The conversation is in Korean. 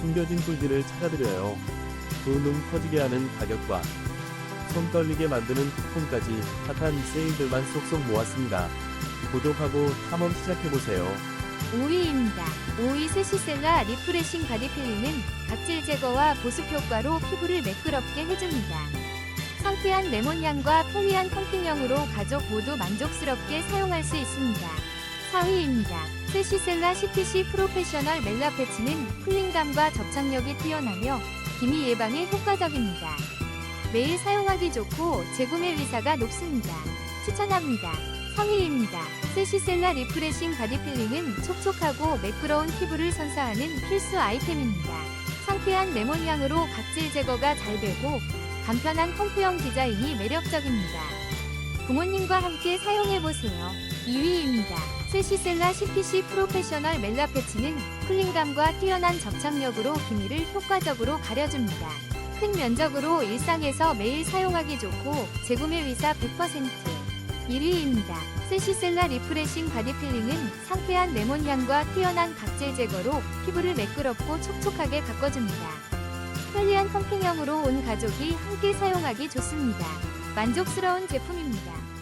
숨겨진 꿀들을 찾아드려요. 두눈 커지게 하는 가격과 손 떨리게 만드는 쿠폰까지 핫한 세일들만 쏙쏙 모았습니다. 구독하고 탐험 시작해보세요. 5위입니다. 5위 세시셀라 리프레싱 바디 필링은 각질 제거와 보습 효과로 피부를 매끄럽게 해줍니다. 상쾌한 레몬 향과 편리한 펌핑형으로 가족 모두 만족스럽게 사용할 수 있습니다. 4위입니다. 세시셀라 CTC 프로페셔널 멜라 패치는 쿨링감과 접착력이 뛰어나며 기미 예방에 효과적입니다. 매일 사용하기 좋고 재구매 의사가 높습니다. 추천합니다. 3위입니다. 세시셀라 리프레싱 바디 필링은 촉촉하고 매끄러운 피부를 선사하는 필수 아이템입니다. 상쾌한 레몬 향으로 각질 제거가 잘 되고 간편한 펌프형 디자인이 매력적입니다. 부모님과 함께 사용해보세요. 2위입니다. 세시셀라 CPC 프로페셔널 멜라 패치는 쿨링감과 뛰어난 접착력으로 기미를 효과적으로 가려줍니다. 큰 면적으로 일상에서 매일 사용하기 좋고 재구매 의사 100% 1위입니다. 세시셀라 리프레싱 바디 필링은 상쾌한 레몬 향과 뛰어난 각질 제거로 피부를 매끄럽고 촉촉하게 가꿔줍니다. 편리한 펌핑형으로 온 가족이 함께 사용하기 좋습니다. 만족스러운 제품입니다.